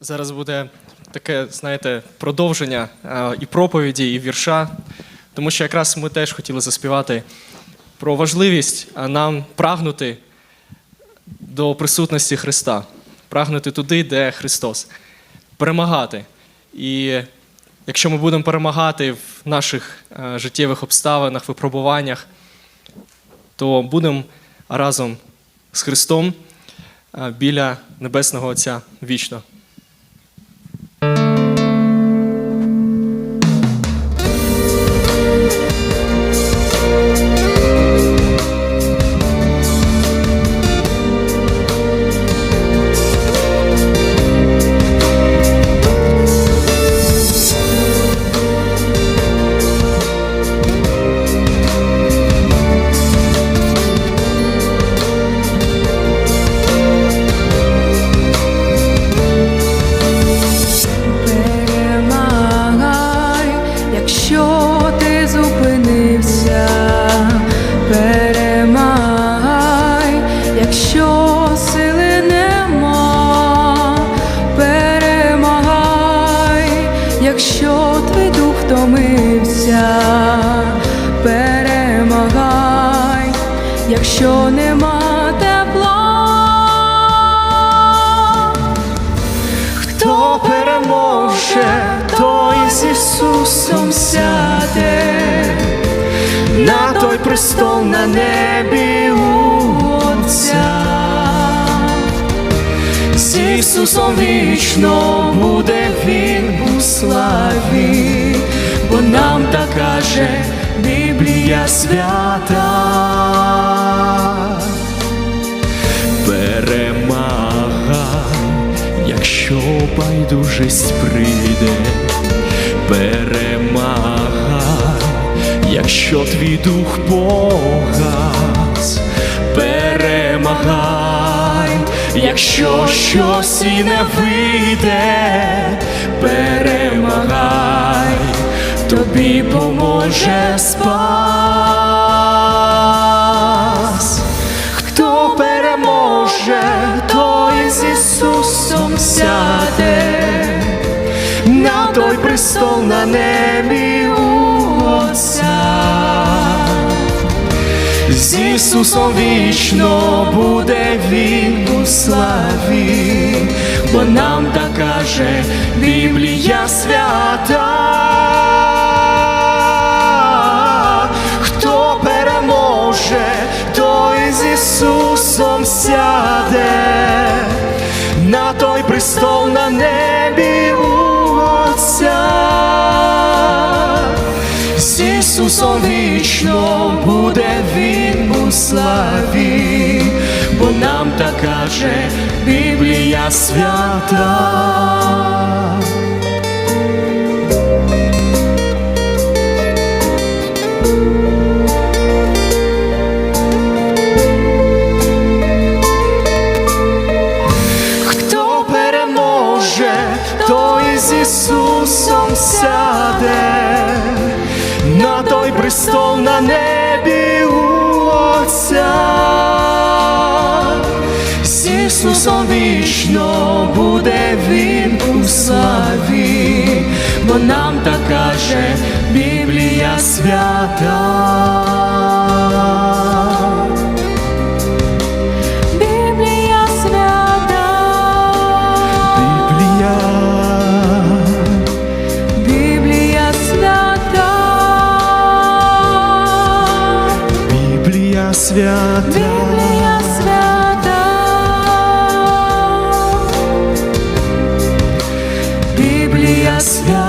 Зараз буде таке, знаєте, продовження і проповіді, і вірша, тому що якраз ми теж хотіли заспівати про важливість нам прагнути до присутності Христа, прагнути туди, де Христос, перемагати. І якщо ми будемо перемагати в наших життєвих обставинах, випробуваннях, то будемо разом з Христом біля Небесного Отця вічно. Перемагай, якщо нема тепла. Хто переможе, той з Ісусом сяде, на той престол на небі у Отця. З Ісусом вічно буде Він у славі, Біблія свята. Перемагай, якщо байдужість прийде, перемагай, якщо твій дух погас, перемагай, якщо щось і не вийде, перемагай, тобі поможе спас. Хто переможе, той з Ісусом сяде, на той престол на небі у Отця. З Ісусом вічно буде Він у славі, бо нам так каже Біблія свята. Сяде, на той престол на небі у Отця. З Ісусом вічно буде Він у славі, бо нам так каже Біблія свята. Хто престол на небі у Отця. З Ісусом вічно буде Він у славі, бо нам так каже Біблія свята. свята, Біблія свята, Библия, свята.